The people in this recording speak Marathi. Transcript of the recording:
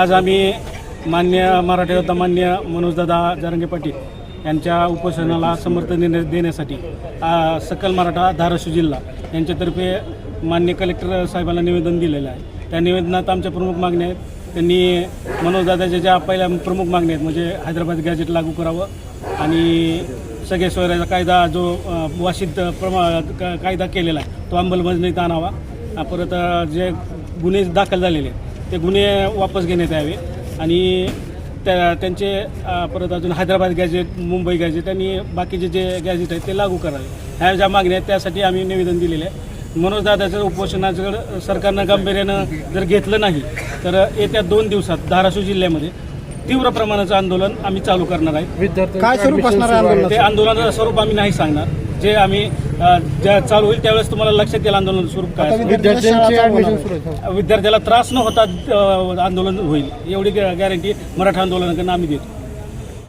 आज आम्ही मान्य मराठी होता मान्य मनोजदादा जारंगे पाटील यांच्या उपोषणाला समर्थन देण्या- देण्यासाठी सकल मराठा धाराशिव जिल्हा यांच्यातर्फे मान्य कलेक्टर साहेबांना निवेदन दिलेलं आहे. त्या निवेदनात आमच्या प्रमुख मागण्या आहेत. त्यांनी मनोजदादाच्या ज्या पहिल्या प्रमुख मागण्या आहेत म्हणजे हैदराबाद गॅजेट लागू करावं आणि सगळे सोयऱ्याचा कायदा जो वाशिद प्रमा कायदा केलेला आहे तो अंमलबजावणीत आणावा. परत जे गुन्हे दाखल झालेले आहेत ते गुन्हे वापस घेण्यात यावे. आणि त्या त्यांचे परत अजून हैदराबाद गॅजेट मुंबई गॅजेट आणि बाकीचे जे गॅजेट आहेत ते लागू करावे. ह्या ज्या मागण्या आहेत त्यासाठी आम्ही निवेदन दिलेलं आहे. मनोज दादाचं उपोषणाचं सरकारनं गांभीर्यानं जर घेतलं नाही तर येत्या दोन दिवसात धाराशिव जिल्ह्यामध्ये तीव्र प्रमाणाचं आंदोलन आम्ही चालू करणार आहे. काय स्वरूप असणार आहे. ते आंदोलनाचं स्वरूप आम्ही नाही सांगणार. जे आम्ही ज्या चालू होईल त्यावेळेस तुम्हाला लक्षात येईल आंदोलन स्वरूप काय असेल. विद्यार्थ्याला त्रास न होता अ, आंदोलन होईल एवढी गॅरंटी मराठा आंदोलनाकडनं आम्ही देतो